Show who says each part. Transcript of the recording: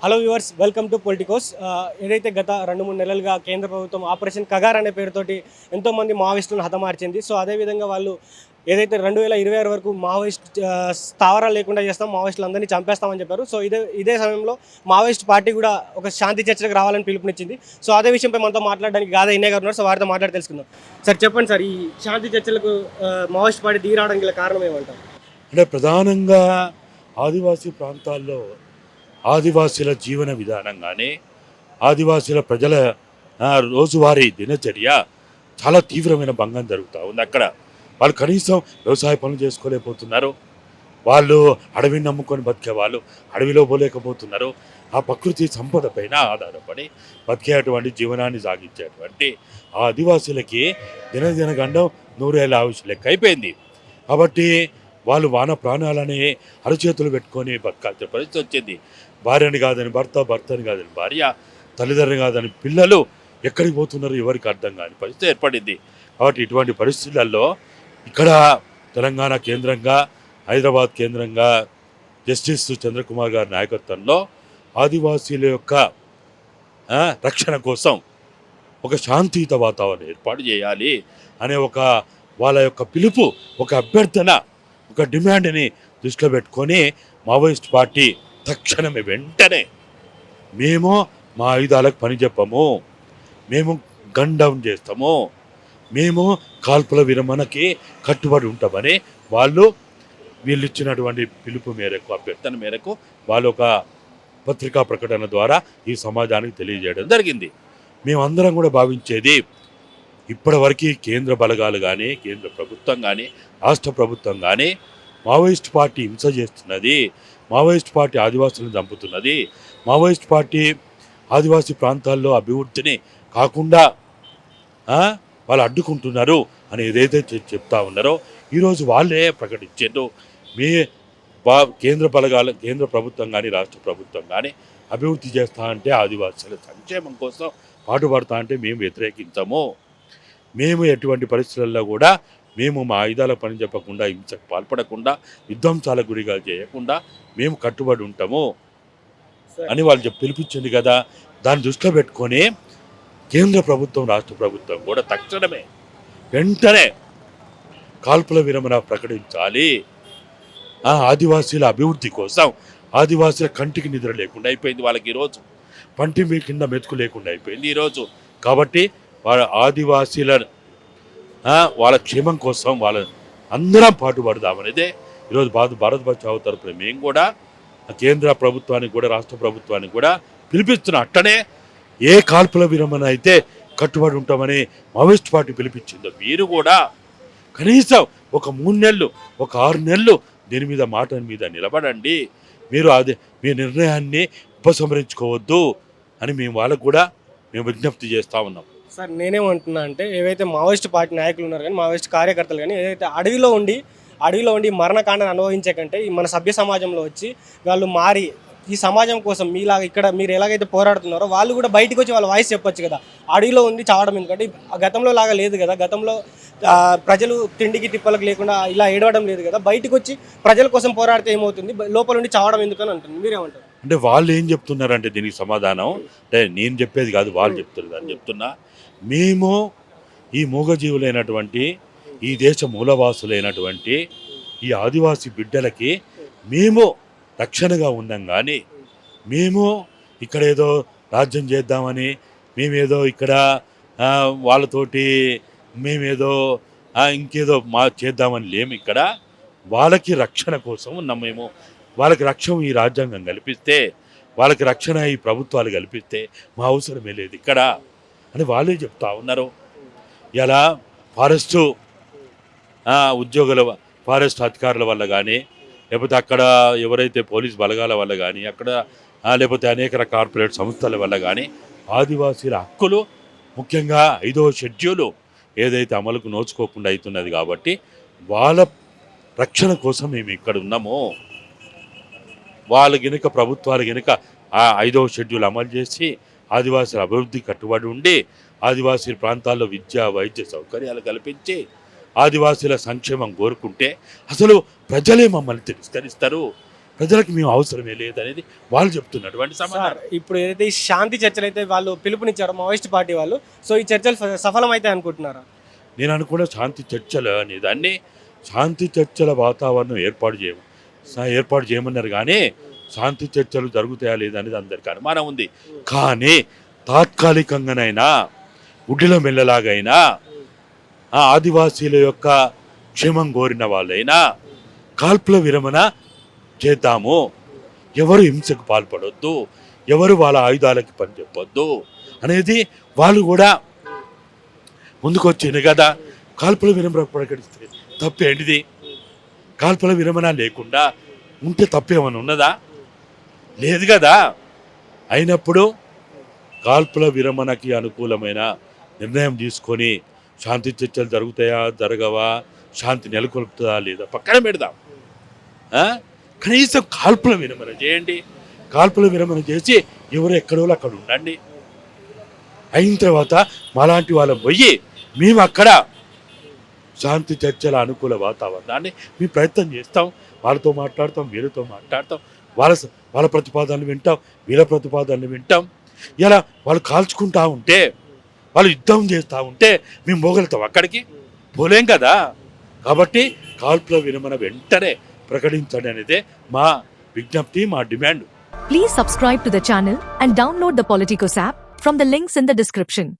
Speaker 1: Hello viewers welcome to Politicos ఏదైతే గత రెండు మూడు నెలలుగా కేంద్ర ప్రభుత్వం ఆపరేషన్ కగార్ అనే పేరుతోటి ఎంతోమంది మావోయిస్టులను హతమార్చింది. సో అదేవిధంగా వాళ్ళు ఏదైతే రెండు వేల ఇరవై ఆరు వరకు మావోయిస్ట్ స్థావరాలు లేకుండా చేస్తాం మావోయిస్టులు అందరినీ చంపేస్తామని చెప్పారు. సో ఇదే ఇదే సమయంలో మావోయిస్ట్ పార్టీ కూడా ఒక శాంతి చర్చలకు రావాలని పిలుపునిచ్చింది. సో అదే విషయంపై మనతో మాట్లాడడానికి గాదా ఇన్నే గారు ఉన్నారు. సో వారితో మాట్లాడి తెలుసుకుందాం. సార్ చెప్పండి సార్ ఈ శాంతి చర్చలకు మావోయిస్ట్ పార్టీ దిగి రావడానికి కారణం ఏమంటారు?
Speaker 2: అంటే ప్రధానంగా ఆదివాసీ ప్రాంతాల్లో ఆదివాసీల జీవన విధానం కానీ ఆదివాసీల ప్రజల రోజువారీ దినచర్య చాలా తీవ్రమైన భంగం జరుగుతూ ఉంది. అక్కడ వాళ్ళు కనీసం వ్యవసాయ పనులు చేసుకోలేకపోతున్నారు. వాళ్ళు అడవిని నమ్ముకొని బతికే వాళ్ళు అడవిలో పోలేకపోతున్నారు. ఆ ప్రకృతి సంపద పైన ఆధారపడి బతికేటువంటి జీవనాన్ని సాగించేటువంటి ఆ ఆదివాసీలకి దినదిన గండం నూరేళ్ళ ఆయుష్ లెక్క అయిపోయింది. కాబట్టి వాళ్ళు వాన ప్రాణాలని అరచేతులు పెట్టుకొని బతకాల్సిన పరిస్థితి వచ్చింది. భార్యని కాదని భర్త భర్తని కాదని భార్య తల్లిదండ్రులు కాదని పిల్లలు ఎక్కడికి పోతున్నారు ఎవరికి అర్థం కాని పరిస్థితి ఏర్పడింది. కాబట్టి ఇటువంటి పరిస్థితులలో ఇక్కడ తెలంగాణ కేంద్రంగా హైదరాబాద్ కేంద్రంగా జస్టిస్ చంద్రకుమార్ గారి నాయకత్వంలో ఆదివాసీల యొక్క రక్షణ కోసం ఒక శాంతియుత వాతావరణం ఏర్పాటు చేయాలి అనే ఒక వాళ్ళ యొక్క పిలుపు ఒక అభ్యర్థన ఒక డిమాండ్ని దృష్టిలో పెట్టుకొని మావోయిస్ట్ పార్టీ తక్షణమే వెంటనే మేము మా ఆయుధాలకు పని చెప్పము మేము గన్ డౌన్ చేస్తాము మేము కాల్పుల విరమణకి కట్టుబడి ఉంటామని వాళ్ళు వీళ్ళు ఇచ్చినటువంటి పిలుపు మేరకు అభ్యర్థన మేరకు వాళ్ళు ఒక పత్రికా ప్రకటన ద్వారా ఈ సమాజానికి తెలియజేయడం జరిగింది. మేమందరం కూడా భావించేది ఇప్పటివరకు కేంద్ర బలగాలు కానీ కేంద్ర ప్రభుత్వం కానీ రాష్ట్ర ప్రభుత్వం కానీ మావోయిస్ట్ పార్టీ హింస చేస్తున్నది. మావోయిస్ట్ పార్టీ ఆదివాసులను చంపుతున్నది. మావోయిస్ట్ పార్టీ ఆదివాసీ ప్రాంతాల్లో అభివృద్ధిని కాకుండా వాళ్ళు అడ్డుకుంటున్నారు అని ఏదైతే చెప్తా ఉన్నారో ఈరోజు వాళ్ళే ప్రకటించారు. మీ బా కేంద్ర బలగాలు కేంద్ర ప్రభుత్వం కానీ రాష్ట్ర ప్రభుత్వం కానీ అభివృద్ధి చేస్తా అంటే ఆదివాసుల సంక్షేమం కోసం పాటుపడతా అంటే మేము వ్యతిరేకించము. మేము ఎటువంటి పరిస్థితుల్లో కూడా మేము మా ఆయుధాల పని చెప్పకుండా హింసకు పాల్పడకుండా విధ్వంసాలకు గురిగా చేయకుండా మేము కట్టుబడి ఉంటాము అని వాళ్ళు చెప్పి పిలిపించింది కదా. దాన్ని దృష్టిలో పెట్టుకొని కేంద్ర ప్రభుత్వం రాష్ట్ర ప్రభుత్వం కూడా తక్షణమే వెంటనే కాల్పుల విరమణ ప్రకటించాలి. ఆ ఆదివాసీల అభివృద్ధి కోసం ఆదివాసీల కంటికి నిద్ర లేకుండా అయిపోయింది వాళ్ళకి ఈరోజు. పంటి మీ కింద మెతుకు లేకుండా అయిపోయింది ఈరోజు. కాబట్టి వాళ్ళ ఆదివాసీల వాళ్ళ క్షేమం కోసం వాళ్ళ అందరం పాటుపడదామనేదే ఈరోజు భారత భారత్ బచావ్ తరపున మేము కూడా కేంద్ర ప్రభుత్వానికి కూడా రాష్ట్ర ప్రభుత్వానికి కూడా పిలిపిస్తున్న. అట్టనే ఏ కాల్పుల విరమణ అయితే కట్టుబడి ఉంటామని మావోయిస్ట్ పార్టీ పిలిపించిందో మీరు కూడా కనీసం ఒక మూడు నెలలు ఒక ఆరు నెలలు దీని మీద మాట మీద నిలబడండి. మీరు అది మీ నిర్ణయాన్ని ఉపసంహరించుకోవద్దు అని మేము వాళ్ళకు కూడా మేము విజ్ఞప్తి చేస్తూ ఉన్నాం.
Speaker 1: సార్ నేనేమంటున్నా అంటే ఏవైతే మావోయిస్ట్ పార్టీ నాయకులు ఉన్నారు కానీ మావోయిస్ట్ కార్యకర్తలు కానీ ఏదైతే అడవిలో ఉండి అడవిలో ఉండి మరణకాండను అనుభవించే కంటే మన సభ్య సమాజంలో వచ్చి వాళ్ళు మారి ఈ సమాజం కోసం మీలాగా ఇక్కడ మీరు ఎలాగైతే పోరాడుతున్నారో వాళ్ళు కూడా బయటకు వచ్చి వాళ్ళ వాయిస్ చెప్పొచ్చు కదా. అడవిలో ఉంది చావడం ఎందుకంటే ఆ గతంలో లాగా లేదు కదా. గతంలో ప్రజలు తిండికి తిప్పలకు లేకుండా ఇలా ఏడవడం లేదు కదా. బయటకు వచ్చి ప్రజల కోసం పోరాడితే ఏమవుతుంది? లోపల ఉండి చావడం ఎందుకని అంటుంది. మీరేమంటారు?
Speaker 2: అంటే వాళ్ళు ఏం చెప్తున్నారంటే దీనికి సమాధానం. అంటే నేను చెప్పేది కాదు వాళ్ళు చెప్తున్నారు. అని చెప్తున్నా మేము ఈ మూగజీవులైనటువంటి ఈ దేశ మూలవాసులైనటువంటి ఈ ఆదివాసీ బిడ్డలకి మేము రక్షణగా ఉన్నాం కానీ మేము ఇక్కడ ఏదో రాజ్యం చేద్దామని మేమేదో ఇక్కడ వాళ్ళతోటి మేమేదో ఇంకేదో మా చేద్దామని లేము ఇక్కడ. వాళ్ళకి రక్షణ కోసం ఉన్నాం మేము. వాళ్ళకి రక్షణ ఈ రాజ్యాంగం కల్పిస్తే వాళ్ళకి రక్షణ ఈ ప్రభుత్వాలు కల్పిస్తే మా అవసరమే లేదు ఇక్కడ. అని వాళ్ళే చెప్తా ఉన్నారు. ఇలా ఫారెస్టు ఉద్యోగుల ఫారెస్ట్ అధికారుల వల్ల కానీ లేకపోతే అక్కడ ఎవరైతే పోలీస్ బలగాల వల్ల కానీ అక్కడ లేకపోతే అనేక కార్పొరేట్ సంస్థల వల్ల కానీ ఆదివాసీల హక్కులు ముఖ్యంగా ఐదవ షెడ్యూలు ఏదైతే అమలుకు నోచుకోకుండా అవుతున్నది కాబట్టి వాళ్ళ రక్షణ కోసం మేము ఇక్కడ ఉన్నాము. వాళ్ళు గనుక ప్రభుత్వాలు గనుక ఆ ఐదవ షెడ్యూల్ అమలు చేసి ఆదివాసుల అభివృద్ధి కట్టుబడి ఉండి ఆదివాసీ ప్రాంతాల్లో విద్య వైద్య సౌకర్యాలు కల్పించి ఆదివాసీల సంక్షేమం కోరుకుంటే అసలు ప్రజలే మమ్మల్ని తిరస్కరిస్తారు. ప్రజలకు మేము అవసరమే లేదనేది వాళ్ళు చెప్తున్నటువంటి సమాధానం.
Speaker 1: ఇప్పుడు ఏదైతే శాంతి చర్చలు అయితే వాళ్ళు పిలుపునిచ్చారో మావోయిస్ట్ పార్టీ వాళ్ళు సో ఈ చర్చలు స- సఫలమైతాయి అనుకుంటున్నారా?
Speaker 2: నేను అనుకున్న శాంతి చర్చలు అనే దాన్ని శాంతి చర్చల వాతావరణం ఏర్పాటు చేయము స- ఏర్పాటు చేయమన్నారు కానీ శాంతి చర్చలు జరుగుతాయా లేదనేది అందరికీ అనుమానం ఉంది. కానీ తాత్కాలికంగానైనా గుడ్డిల మెల్లలాగైనా ఆ ఆదివాసీల యొక్క క్షేమం కోరిన వాళ్ళైనా కాల్పుల విరమణ చేద్దాము. ఎవరు హింసకు పాల్పడొద్దు. ఎవరు వాళ్ళ ఆయుధాలకి పని చెప్పొద్దు అనేది వాళ్ళు కూడా ముందుకొచ్చింది కదా. కాల్పుల విరమణ ప్రకటిస్తే తప్పేంటిది? కాల్పుల విరమణ లేకుండా ఉంటే తప్పేమన్నా ఉన్నదా? లేదు కదా? అయినప్పుడు కాల్పుల విరమణకి అనుకూలమైన నిర్ణయం తీసుకొని శాంతి చర్చలు జరుగుతాయా జరగవా శాంతి నెలకొల్పుతుందా లేదా పక్కన పెడదాం. కనీసం కాల్పుల విరమణ చేయండి. కాల్పుల విరమణ చేసి ఎవరు ఎక్కడో అక్కడ ఉండండి. అయిన తర్వాత మాలాంటి వాళ్ళం పోయి మేము అక్కడ శాంతి చర్చల అనుకూల వాతావరణాన్ని మేము ప్రయత్నం చేస్తాం. వాళ్ళతో మాట్లాడతాం వీళ్ళతో మాట్లాడతాం. వాళ్ళ వాళ్ళ ప్రతిపాదనలు వింటాం వీళ్ళ ప్రతిపాదనలు వింటాం. ఇలా వాళ్ళు కాల్చుకుంటా ఉంటే వాళ్ళు యుద్ధం చేస్తూ ఉంటే మేము పోగలుగుతాం అక్కడికి. పోలేం కదా. కాబట్టి కాల్పుల విరమణ వెంటనే ప్రకటించండి అనేది మా విజ్ఞప్తి మా demand.
Speaker 3: Please subscribe to the channel and download the Politicos app from the links in the description